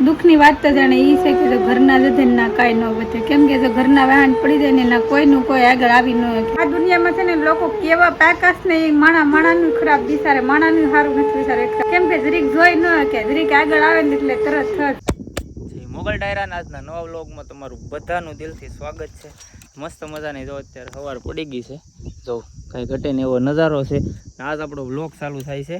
દુઃખની વાત તો જાણે એ છે કે જો ઘરના લીધે ના કાંઈ ન વધે. કેમ કે જો ઘરના વાહન પડી જાય ને એના કોઈનું કોઈ આગળ આવી ન આ દુનિયામાં છે ને લોકો કેવા પાકાશ ને એ માણા માણાનું ખરાબ વિચારે, માણાનું સારું નથી વિચારે. કેમ કે જરીક જોઈ ન કે જરીક આગળ આવે ને એટલે તરત થત મોગલ ડાયરાના આજના નવા વ્લોગમાં તમારું બધાનું દિલથી સ્વાગત છે. મસ્ત મજાની જો અત્યારે સવાર પડી ગઈ છે. જો, કાંઈ ઘટે ને એવો નજારો છે. આજ આપણો વ્લોગ ચાલુ થાય છે.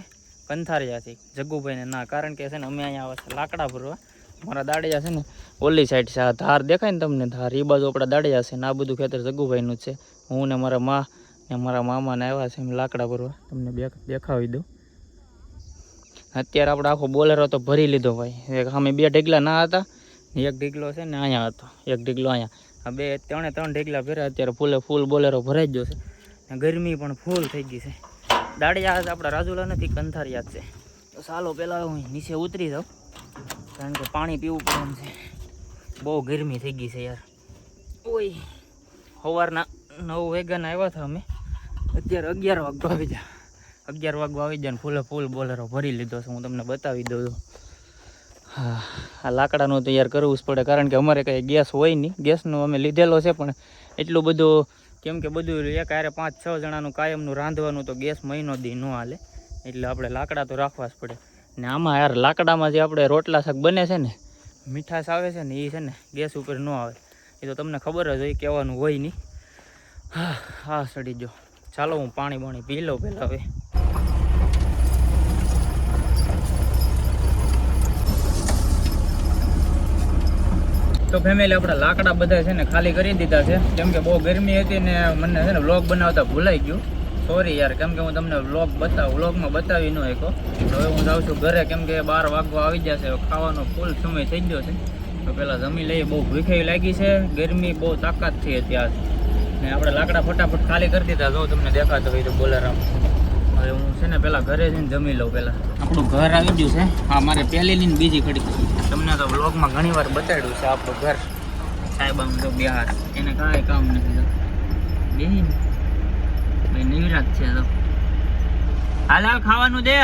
કંથારિયાથી જગ્ગુભાઈને ના, કારણ કે છે ને અમે અહીંયા આવે છે લાકડા ભરવા. મારા દાડિયા છે ને ઓલી સાઈડ છે, આ ધાર દેખાય ને તમને, ધાર એ બાજુ આપણા દાડિયા છે ને આ બધું ખેતર જગ્ગુભાઈનું છે. હું ને મારા મા ને મારા મામાને આવ્યા છે એમ લાકડા ભરવા. તમને દેખાવી દઉં. અત્યારે આપણે આખો બોલેરો તો ભરી લીધો ભાઈ. એક અમે બે ઢીગલા ના હતા, એક ઢીગલો છે ને અહીંયા હતો, એક ઢીગલો અહીંયા. આ બે ત્રણે ત્રણ ઢીગલા ભર્યા, અત્યારે ફૂલે ફૂલ બોલેરો ભરાઈ ગયો છે. ગરમી પણ ફૂલ થઈ ગઈ છે. દાડિયા આપણા રાજુલા નથી, કંથારિયા છે. તો ચાલો પહેલાં હું નીચે ઉતરી જાઉં. કારણ કે પાણી પીવું પડે છે. બહુ ગરમી થઈ ગઈ છે યાર. ઓય, સવારના નવ વેગાના આવ્યા હતા અમે. અત્યારે અગિયાર વાગવા આવી જા અગિયાર વાગવા આવી જાય ફૂલે ફૂલ બોલેરો ભરી લીધો છે. હું તમને બતાવી દઉં હા, આ લાકડાનું તૈયાર કરવું જ પડે. કારણ કે અમારે કંઈ ગેસ હોય નહીં. ગેસનો અમે લીધેલો છે, પણ એટલું બધું કેમ કે બધું એક હારે પાંચ છ જણાનું કાયમનું રાંધવાનું તો ગેસ મહિનો દી ન હાલે. એટલે આપણે લાકડા તો રાખવા જ પડે. ને આમાં યાર લાકડામાં જે આપણે રોટલા શાક બને છે ને, મીઠાશ આવે છે ને એ છે ને ગેસ ઉપર ન આવે. એ તો તમને ખબર જ હોય, કહેવાનું હોય નહીં. હા હા સડી જો ચાલો હું પાણી બાણી પી લઉં પહેલાં હવે. તો ફેમિલી આપણા લાકડા બધા છે ને ખાલી કરી દીધા છે. કેમ કે બહુ ગરમી હતી ને મને છે ને વ્લોગ બનાવતા ભૂલાઈ ગયું. સોરી યાર, કેમ કે હું તમને વ્લોગ બતાવ વ્લોગમાં બતાવી ન શકો હવે હું જાઉં છું ઘરે, કેમ કે બાર વાગવા આવી જશે છે ખાવાનો ફૂલ સમય થઈ ગયો છે. તો પહેલાં જમી લઈએ, બહુ ભૂખાઈ લાગી છે, ગરમી બહુ તાકાત થઈ હતી આજ. ને આપણે લાકડા ફટાફટ ખાલી કરી દીધા, જો તમને દેખાતો હોય તો બોલેરામ. ને પહેલાં ઘરે જઈને જમી લઉં પહેલાં આપણું ઘર આવી ગયું છે. હા મારે પહેલીની લઈને બીજી ખડી તમને તો બ્લોગમાં ઘણી વાર બતાડ્યું છે આપણું ઘર. સાહેબ આમ તો બિહાર. એને કાંઈ કામ નથી બેહીન ભાઈ નિવરાત છે તો. હાલ હાલ ખાવાનું દે.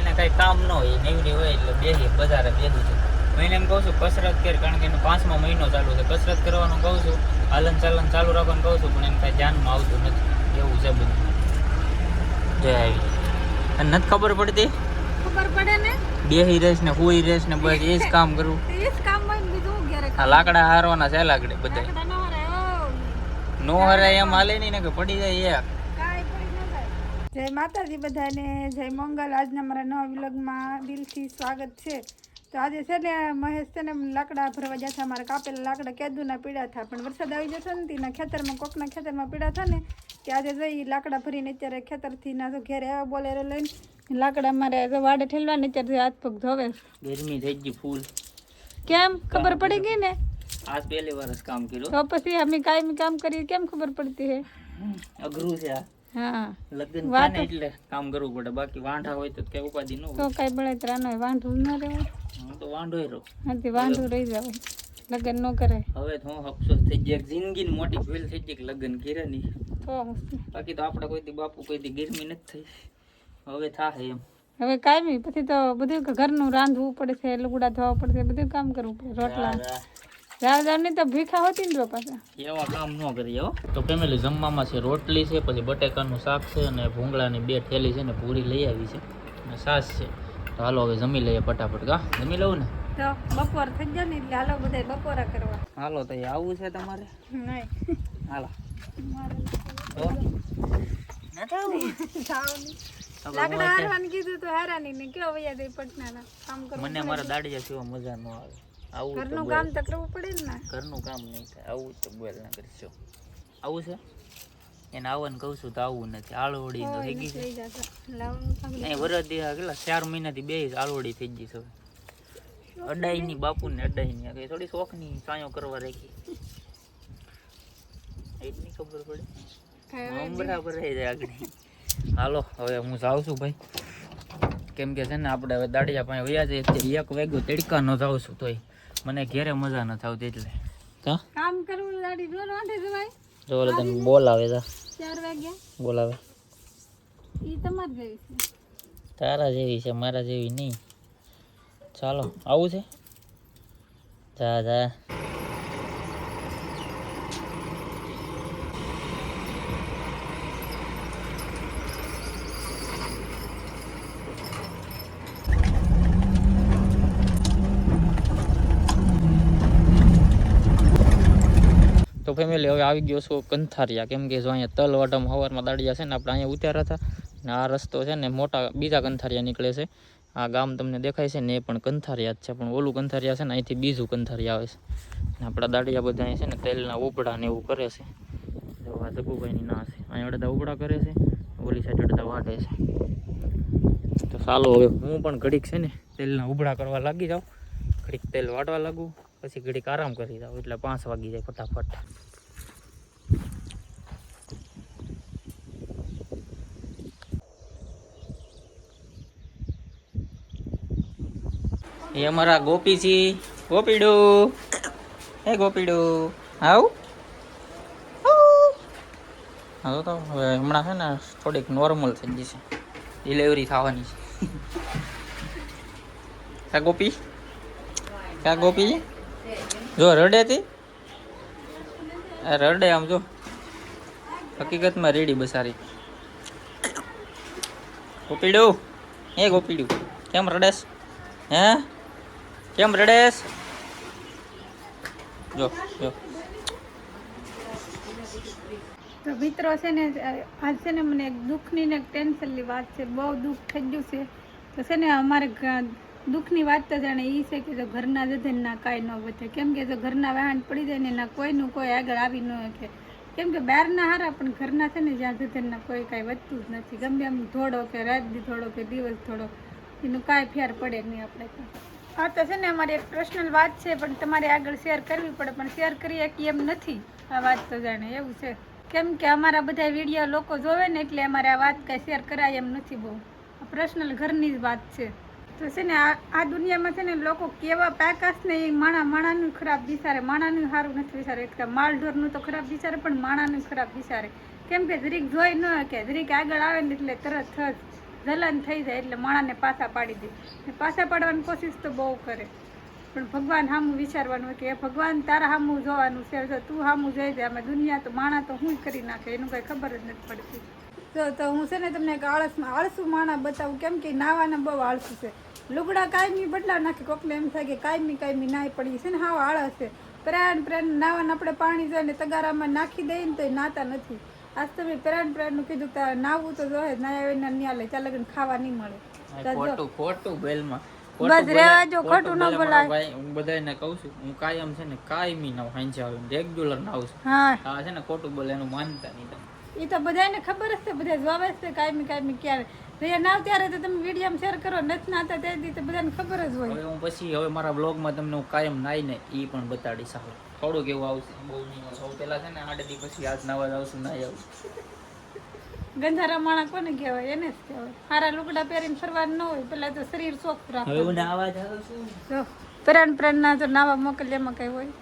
એને કઈ કામ ન હોય. નેવરી હોય એટલે બેસી બજારે બેસી છે હું એને એમ કહું છું કસરત કર કારણ કે એનો પાંચમો મહિનો ચાલુ છે. કસરત કરવાનું કહું છું હાલન ચાલન ચાલુ રાખવાનું કહું છું પણ એમ કાંઈ ધ્યાનમાં આવતું નથી. એવું છે બધું. જય આવી. નથી ખબર પડતી? ખબર પડે ને? બેહી રહેશ ને હુઈ રહેશ ને બસ એ જ કામ કરવું એ જ કામ હોય બીજું હું ઘેરે આ લાકડા હારવાના છે લાકડે બધા નો હરાય એમ હાલે નહીં ને કે પડી જાય જાય. જય માતાજી બધાને જય મંગલ. આજના મારા નવા વિલોગમાં દિલથી સ્વાગત છે. તો આજે છે ને મહેશ છે ને લાકડા ભરવા જતા અમારે કાપેલા લાકડા કેદુના પીડા થા પણ વરસાદ આવી જશે ને તેના ખેતરમાં કોકના ખેતરમાં પીડા થાય ને કે આજે જઈ લાકડા ભરીને અત્યારે ખેતરથી ના તો ઘેરે આવ્યા બોલેરો લઈને લાકડા મારે વાડે ઠેલવા ને અત્યારે હાથ પગ ધોવે. ગરમી થઈ ગઈ ફૂલ. કેમ? ખબર પડી ગઈ ને? આજ પહેલી વર્ષ કામ કર્યું. તો પછી અમે કાયમી કામ કરીએ કેમ ખબર પડતી હે? અઘરું છે આ. હા. લગ્ન થાય એટલે કામ કરવું પડે. બાકી વાંઢા હોય તો કઈ ઉપાધિ ન તો કઈ બળતરા ન હોય. વાંઢું ન રહેવું હું તો વાંઢો રહ્યો હાથી વાંઢું રહી જાવ લગ્ન ન કરે. હવે તો હું અફસોસ થઈ જાય જિંદગી જિંદગીની મોટી ભૂલ થઈ ગઈ કે લગ્ન કર્યા નહીં. તો હું- બાકી તો આપણે કોઈ દી બાપુ કોઈ દી ગરમી નથી થઈ. હવે થાય એમ. હવે કાયમી. પછી તો બધું ઘરનું રાંધવું પડે છે લુગડા ધોવા પડશે બધું કામ કરવું પડે રોટલા. જાવ તો ભીખા હોતી ને પાછા. એવા કામ ન કરીએ હો. તો ફેમિલી જમવામાં છે રોટલી છે પછી બટેકાનું શાક છે અને ભૂંગળાની બે થેલી છે ને પૂરી લઈ આવી છે. અને સાસ છે. તો હાલો હવે જમી લઈએ ફટાફટ કા? જમી લઉં ને? તો બપોર થઈ જાય ને એટલે હાલો બધા બપોરા કરવા. હાલો તો આવું છે તમારે? નહીં. હાલો. લાકડા હારવાની કીધું તો હેરાની ને કેવો વૈયા દઈ પટનાના. કામ મને મારા દાડિયા સિવાય મજા ન આવે. આવું ઘરનું કામ તો કરવું પડે ને ઘરનું કામ નહીં થાય. આવું તો બોલ ના કરશો. આવું છે? એને આવવાનું કહું છું તો આવું નથી. આળવડી તો થઈ ગઈ છે. દિવસ કેટલા? ચાર મહિનાથી બે આળવડી થઈ ગઈ છે અડાઈની બાપુને અડાઈની. કઈ થોડી શોખની સાયો કરવા રાખી. એટલી ખબર પડે. બરાબર રહી જાય આગળ. હાલો હવે હું જાઉં છું ભાઈ. કેમ કે છે ને આપણે હવે દાડિયા પાસે વયા જઈએ એક વાગ્યો તડકા ન જાઉં છું તોય. મને ઘેરે મજા ન આવતી એટલે. કા? કામ કરવું દાડી રોજ વાંધે જવાય જો ઓલો તને બોલાવે તા 4 વાગ્યા. બોલાવે. ઈ તમાર જેવી છે. તારા જેવી છે મારા જેવી નહીં. ચાલો આવું છે? જા જા. તો ફેમિલી હવે આવી ગયો છું કંથારિયા. કેમ કે જો અહીંયા તલ વટમ હવારમાં દાડિયા છે ને આપણે અહીંયા ઉતાર્યા હતા. ને આ રસ્તો છે ને મોટા બીજા કંથારિયા નીકળે છે. આ ગામ તમને દેખાય છે ને એ પણ કંથારિયા જ છે. પણ ઓલું કંથારિયા છે ને અહીંથી બીજું કંથારિયા આવે છે. ને આપણા દાડિયા બધા અહીં છે ને તેલના ઉપડા ને એવું કરે છે. જો આ જગુભાઈની ના છે. અહીંયા અડધા ઉપડા કરે છે. ઓલી સાઈડ અડધા વાટે છે. તો ચાલો હવે હું પણ ઘડીક છે ને તેલના ઉબડા કરવા લાગી જાઉં. ઘડીક તેલ વાટવા લાગું. પછી ઘડીક આરામ કરી દઉં એટલે પાંચ વાગી જાય ફટાફટ. એ અમારા ગોપીજી ગોપીડું. હે ગોપીડું. આવ. હા તો, હવે હમણાં છે ને થોડીક નોર્મલ થઈ છે. ડિલિવરી થવાની છે. ક્યાં ગોપી? ક્યાં ગોપી? જો, રડે હતી રડે આમ જો. હકીકતમાં રેડી બસારી. ગોપીડું, એ ગોપીડું, કેમ રડેશ? હે? કેમ રડેશ? જો જો. તો મિત્રો છે ને, આજ છે ને મને એક દુઃખની ને ટેન્શનની વાત છે. બહુ દુઃખ થઈ ગયું છે. તો છે ને અમારે દુઃખની વાત તો જાણે એ છે કે જો ઘરના જધનના કાંઈ ન વધે કેમ કે જો ઘરના વાહન પડી જાય ને એના કોઈનું કોઈ આગળ આવી ન શકે. કેમ કે બહારના હારા, પણ ઘરના છે ને જ્યાં જધનના કોઈ કાંઈ વધતું જ નથી. ગમે એમ થોડો કે રાત થોડો કે દિવસ થોડો એનું કાંઈ ફેર પડે નહીં આપણે હા તો છે ને અમારી એક પર્સનલ વાત છે, પણ તમારે આગળ શેર કરવી પડે, પણ શેર કરી કે એમ નથી? આ વાત તો જાણે એવું છે. કેમ કે અમારા બધા વીડિયો લોકો જોવે ને એટલે અમારે આ વાત કાંઈ શેર કરાય એમ નથી બહુ. આ પર્સનલ ઘરની જ વાત છે. છે ને આ દુનિયામાં છે ને લોકો કેવા પેકાસ ને એ માણા માણાનું ખરાબ વિચારે. માણાનું સારું નથી વિચારે. એક માલઢોરનું તો ખરાબ વિચારે, પણ માણાનું ખરાબ વિચારે. કેમ કે જરીક જોઈ ન કે જરીક આગળ આવે ને એટલે તરત જ જલન થઈ જાય, એટલે માણાને પાછા પાડી દે. ને પાછા પાડવાની કોશિશ તો બહુ કરે. પણ ભગવાન સામું વિચારવાનું કે ભગવાન તારા સામું જોવાનું છે જો તું સામું જોઈ દે. અમે દુનિયા તો માણા તો હું કરી નાખે, એનું કંઈ ખબર જ નથી પડતી. જો તો હું છે ને તમને એક આળસમાં આળસુ માણા બતાવું, કેમ કે નાવાના બહુ આળસુ છે. લુગડા કાયમી બદલા નાખે કોકલે એમ થાય કે કાયમી કાયમી નાય પડી છે ને હાવ આળસ છે. પ્રાણ પ્રાણ નાવાને આપણે પાણી જોઈને તગારામાં નાખી દઈએ ને તો નાતા નથી. આજ તમે પ્રાણ પ્રાણનું કીધું કે નાવું તો જોઈએ નાયા વિના ન્યા લે ખાવા નહીં મળે. ખોટું ખોટું બેલમાં બસ રહેવા જો, ખોટું ન બોલાય. ભાઈ હું બધાને કહું છું હું કાયમ છે ને કાયમી નાવ હાંજે આવું રેગ્યુલર નાવ છું. હા. છે ને ખોટું બોલે એનું માનતા નહીં એ તો બધાને ખબર જ છે બધા જોવે છે કાયમી કાયમી ક્યારે. ભાઈ ના ત્યારે તો તમે વીડિયો શેર કરો નથી નાતા તે દી તો બધાને ખબર જ હોય. હવે હું પછી હવે મારા બ્લોગમાં તમને હું કાયમ નાઈ ને એ પણ બતાડી હવે થોડુંક એવું આવશે. બહુ નહીં સૌ પહેલા છે ને આઠ દી પછી આજ નાવા જ આવશું નાઈ આવું. ગંધારા માણા કોને કહેવાય? એને જ કહેવાય. સારા લુગડા પહેરીને ફરવાનું ન હોય પેલા તો શરીર ચોખ્ખું હવે રાખે હું નાવા જાઉં છું. જો પ્રાણ પ્રાણના તો નાવા મોકલે એમાં કઈ હોય.